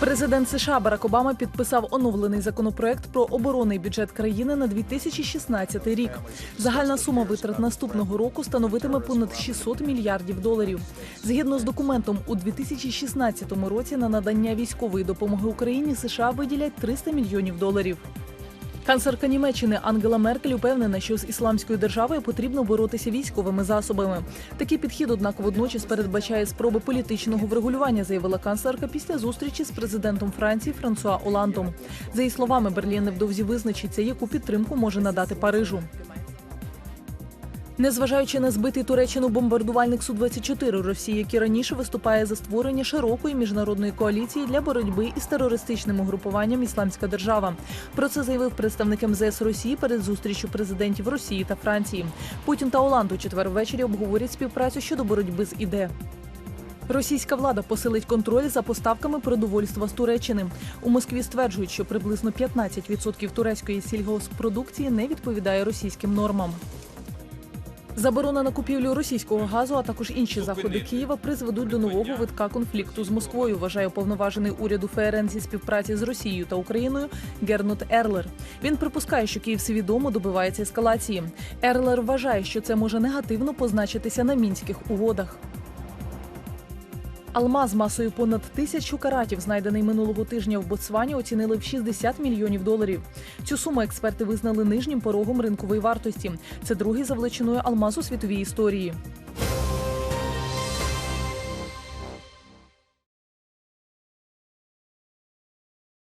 Президент США Барак Обама підписав оновлений законопроект про оборонний бюджет країни на 2016 рік. Загальна сума витрат наступного року становитиме понад 600 мільярдів доларів. Згідно з документом, у 2016 році на надання військової допомоги Україні США виділять 300 мільйонів доларів. Канцлерка Німеччини Ангела Меркель упевнена, що з ісламською державою потрібно боротися військовими засобами. Такий підхід, однак, водночас передбачає спроби політичного врегулювання, заявила канцлерка після зустрічі з президентом Франції Франсуа Оландом. За її словами, Берлін невдовзі визначиться, яку підтримку може надати Парижу. Незважаючи на збитий Туреччину бомбардувальник Су-24 Росії, який раніше виступає за створення широкої міжнародної коаліції для боротьби із терористичним угрупуванням Ісламська держава. Про це заявив представник МЗС Росії перед зустрічю президентів Росії та Франції. Путін та Оланд у четвер ввечері обговорять співпрацю щодо боротьби з іде. Російська влада посилить контроль за поставками продовольства з Туреччини. У Москві стверджують, що приблизно 15% турецької сільгоспродукції не відповідає російським нормам. Заборона на купівлю російського газу, а також інші заходи Києва призведуть до нового витка конфлікту з Москвою. Вважає уповноважений уряду ФРН зі співпраці з Росією та Україною Гернот Ерлер. Він припускає, що Київ свідомо добивається ескалації. Ерлер вважає, що це може негативно позначитися на мінських угодах. Алмаз масою понад тисячу каратів, знайдений минулого тижня в Ботсвані, оцінили в 60 мільйонів доларів. Цю суму експерти визнали нижнім порогом ринкової вартості. Це другий за величиною алмаз у світовій історії.